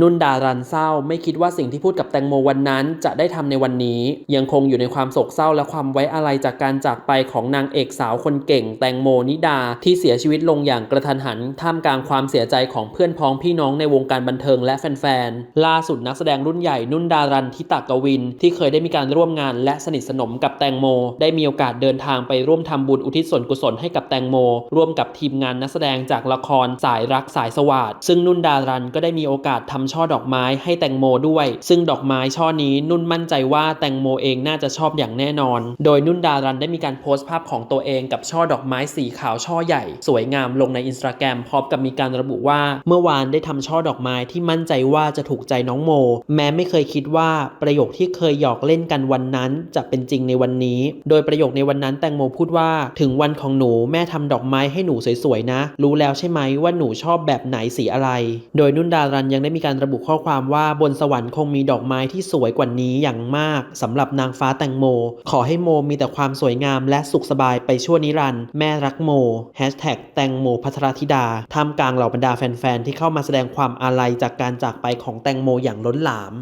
นุ่นดารันเศร้าไม่คิดว่าสิ่งที่พูดกับแตงโมวันนั้น จะได้ทำในวันนี้ ยังคงอยู่ในความโศกเศร้าและความไว้อาลัยจากการจากไปของนางเอกสาวคนเก่ง แตงโมนิดาที่เสียชีวิตลงอย่างกระทันหัน ท่ามกลางความเสียใจของเพื่อนพ้องพี่น้องในวงการบันเทิงและแฟนๆล่าสุดนักแสดงรุ่นใหญ่นุ่นดารันทิตากวิน ที่เคยได้มีการร่วมงานและสนิทสนมกับแตงโม ได้มีโอกาสเดินทางไปร่วมทำบุญอุทิศส่วนกุศลให้กับแตงโม ร่วมกับทีมงานนักแสดงจากละครสายรักสายสวาดซึ่งนุ่นดารันก็ได้มีโอกาสทำช่อดอกไม้ให้แตงโมด้วย ซึ่งดอกไม้ช่อนี้นุ่นมั่นใจว่าแตงโมเองน่าจะชอบอย่างแน่นอน โดยนุ่นดารันได้มีการโพสต์ภาพของตัวเองกับช่อดอกไม้สีขาวช่อใหญ่ สวยงามลงในอินสตาแกรมพร้อมกับมีการระบุว่าเมื่อวานได้ทำช่อดอกไม้ที่มั่นใจว่าจะถูกใจน้องโม แม้ไม่เคยคิดว่าประโยคที่เคยหยอกเล่นกันวันนั้น จะเป็นจริงในวันนี้ โดยประโยคในวันนั้นแตงโมพูดว่า ถึงวันของหนูแม่ทำดอกไม้ให้หนูสวยๆนะ รู้แล้วใช่ไหมว่าหนูชอบแบบไหนสีอะไร โดยนุ่นดารันยังได้มีการระบุข้อความว่าบนสวรรค์คงมีดอกไม้ที่สวยกว่านี้อย่างมากสำหรับนางฟ้าแตงโม ขอให้โมมีแต่ความสวยงามและสุขสบายไปชั่วนิรันดร์แม่รักโมแฮชแท็กแตงโมพัทรธิดาท่ามกลางเหล่าบรรดาแฟนๆที่เข้ามาแสดงความอาลัยจากการจากไปของแตงโมอย่างล้นหลาม